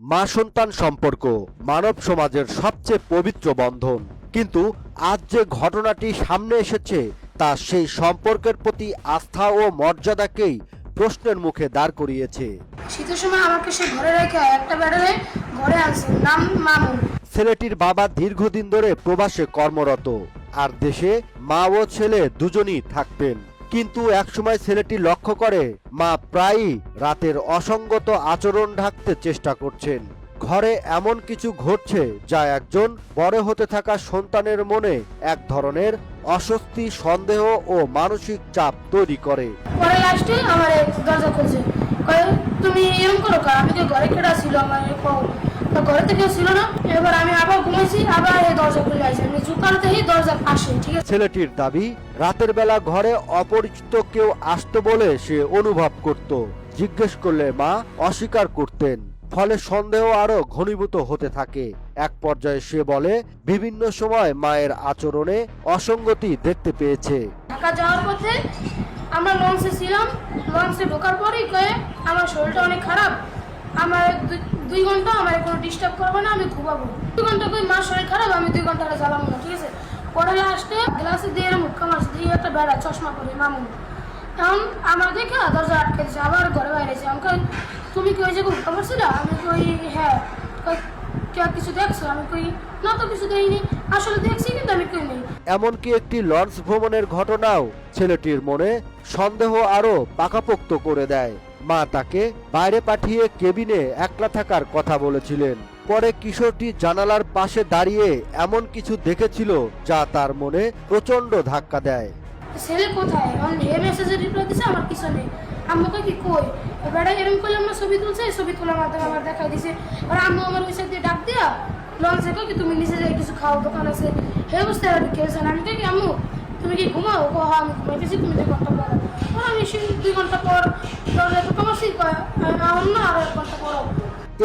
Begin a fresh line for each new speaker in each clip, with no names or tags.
মা সন্তান সম্পর্ক মানব সমাজের সবচেয়ে পবিত্র বন্ধন। কিন্তু আজ যে ঘটনাটি সামনে এসেছে তা সেই সম্পর্কের প্রতি আস্থা ও মর্যাদাকেই প্রশ্নের মুখে দাঁড় করিয়েছে।
শীতের সময় আমাকে সে ঘরে রেখে একটা ব্যাটারে ঘরে আনছে নাম মামুন।
ছেলেটির বাবা দীর্ঘদিন ধরে প্রবাসে কর্মরত আর দেশে মা ও ছেলে দুজনই থাকতেন কিন্তু একসময় ছেলেটি লক্ষ্য করে, মা প্রায়ই রাতের অসঙ্গত আচরণ ঢাকতে চেষ্টা করছেন। ঘরে এমন কিছু ঘটছে যা একজন বড় হতে থাকা সন্তানের মনে এক ধরনের অস্বস্তি, সন্দেহ ও মানসিক চাপ তৈরি করে।
পরে আমার দরজা খুলছে। তুমি এরকম করো আমি ঘরে কেটা ছিল আমার তো ঘরে ছিল না। এবার আমি আবার আবার এই দরজা খুলে আছে আমি চুকালতেই দরজা পাশে ঠিক আছে?
ছেলেটির দাবি রাতের বেলা ঘরে অপরিচিত কেউ আসতো বলে সে অনুভব করত। জিজ্ঞেস করলে মা অস্বীকার করতেন। ফলে সন্দেহ আরও ঘনীভূত হতে থাকে। এক পর্যায়ে সে বলে বিভিন্ন সময় মায়ের আচরণে অসঙ্গতি দেখতে পেয়েছে।
ঢাকা যাওয়ার পথে আমরা লঞ্চে ছিলাম। লঞ্চে ঢোকার পরেই কয়ে আমার শরীরটা অনেক খারাপ। আমার দুই- ঘণ্টা আমার কোনো ডিস্টার্ব করবে না, আমি ঘুমাবো। দুই ঘণ্টা কই মার শরীর খারাপ, আমি দুই ঘণ্টা জ্বালাবো না, ঠিক আছে? পরে লাস্টে গ্লাসে দিয়ে মুখা মারছে দিয়ে একটা বেড়া, চশমা পরে, মামু। এখন আমার দেখে দরজা আটকে দিচ্ছে আবার ঘরে বাইরেছে আমি কই, তুমি কি ওই জায়গায় উঠতে পারছিল আমি কই হ্যাঁ। কিছু দেখছ? আমি কই, না তো কিছু দেখিনি আসলে দেখছি কিন্তু আমি কই নেই।
এমনকি একটি লঞ্চ ভ্রমণের ঘটনাও ছেলেটির মনে সন্দেহ আরও পাকাপোক্ত করে দেয়। মা তাকে বাইরে পাঠিয়ে কেবিনে একলা থাকার কথা বলেছিলেন। পরে কিশোরটি জানালার পাশে দাঁড়িয়ে এমন কিছু দেখেছিল যা তার মনে প্রচণ্ড ধাক্কা দেয়।
ছেলে কোথায়? এখন হে মেসেজে রিপ্লাই দিছে, আমার কিছু নেই আম্মুকে কি কই? এবারে এরকম করলে আমরা ছবি তুলছে ছবি তোলার মাধ্যমে আমার দেখাই দিছে। আর আম্মু আমার ওই দিয়ে ডাক দিয়া লঞ্চে কই কি তুমি নিচে যাই কিছু খাও দোকান আছে, হে বুঝতে পারি কেছে আমি কই কি, আম্মু, তুমি কি ঘুমাও? কো হ্যাঁ আমি ঘুমাইতেছি, তুমি দুই ঘণ্টা পর আমি দুই ঘণ্টা পর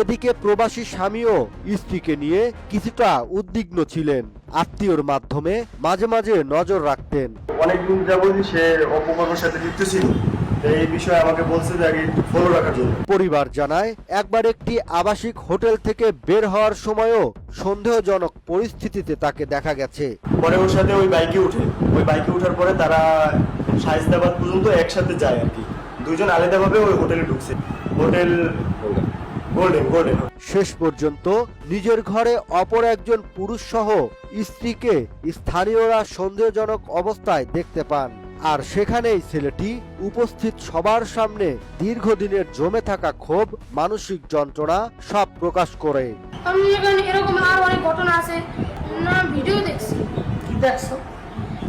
এদিকে প্রবাসী স্বামীও স্ত্রীকে নিয়ে কিছুটা উদ্বিগ্ন ছিলেন। আত্মীয়র মাধ্যমে মাঝে মাঝে নজর রাখতেন।
অনেকদিন যাবতই সে অপকর্মের সাথে লিপ্ত ছিল। এই বিষয়ে আমাকে বলছে যে আগে ফলো রাখার জন্য।
পরিবার জানায় একবার একটি আবাসিক হোটেল থেকে বের হওয়ার সময়ও সন্দেহজনক পরিস্থিতিতে তাকে দেখা গেছে।
পরে ওর সাথে ওই বাইকে উঠে। ওই বাইকে ওঠার পরে তারা শাহিস্তাবাদ পর্যন্ত একসাথে যায় আর কি। দুজন আলাদাভাবে ওই হোটেলে ঢুকছে। Hotel golden golden.
শেষ পর্যন্ত নিজের ঘরে অপর একজন পুরুষ সহ স্ত্রীকে স্থানীয়রা সন্দেহজনক অবস্থায় দেখতে পান। আর সেখানেই ছেলেটি উপস্থিত সবার সামনে দীর্ঘদিনের জমে থাকা ক্ষোভ মানসিক যন্ত্রণা সব প্রকাশ করে।
আমি এখানে এরকম আর অনেক ঘটনা আছে। না ভিডিও দেখছি। দেখছ?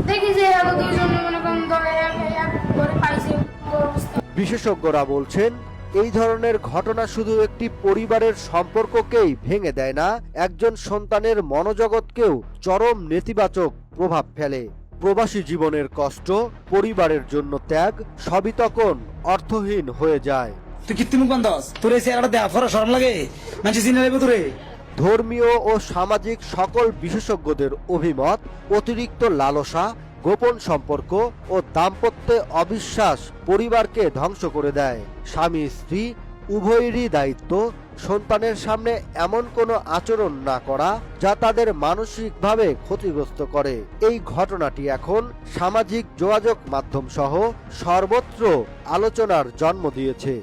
দেখি যে এত দুইজন মনে করেন ধরে এক- এক ঘরে পাইছে অবস্থা
বিশেষজ্ঞরা বলছেন এই ধরনের ঘটনা শুধু একটি পরিবারের সম্পর্ককেই ভেঙে দেয় না একজন সন্তানের মনোজগৎকেও চরম নেতিবাচক প্রভাব ফেলে। প্রবাসী জীবনের কষ্ট পরিবারের জন্য ত্যাগ সবই তখন অর্থহীন হয়ে যায়।
তুই কীর্তি মুখ বান্ধস তোর এই চেহারাটা দেয়া ফরা সরম লাগে। মানুষ চিনে নেবে তোরে।
ধর্মীয় ও সামাজিক সকল বিশেষজ্ঞদের অভিমত অতিরিক্ত লালসা গোপন সম্পর্ক ও দাম্পত্যে অবিশ্বাস পরিবারকে ধ্বংস করে দেয়। স্বামী, স্ত্রী, উভয়েরই দায়িত্ব। সন্তানের সামনে এমন কোনো আচরণ না করা যা তাদের মানসিকভাবে ক্ষতিগ্রস্ত করে। এই ঘটনাটি এখন সামাজিক যোগাযোগ মাধ্যম সহ সর্বত্র আলোচনার জন্ম দিয়েছে।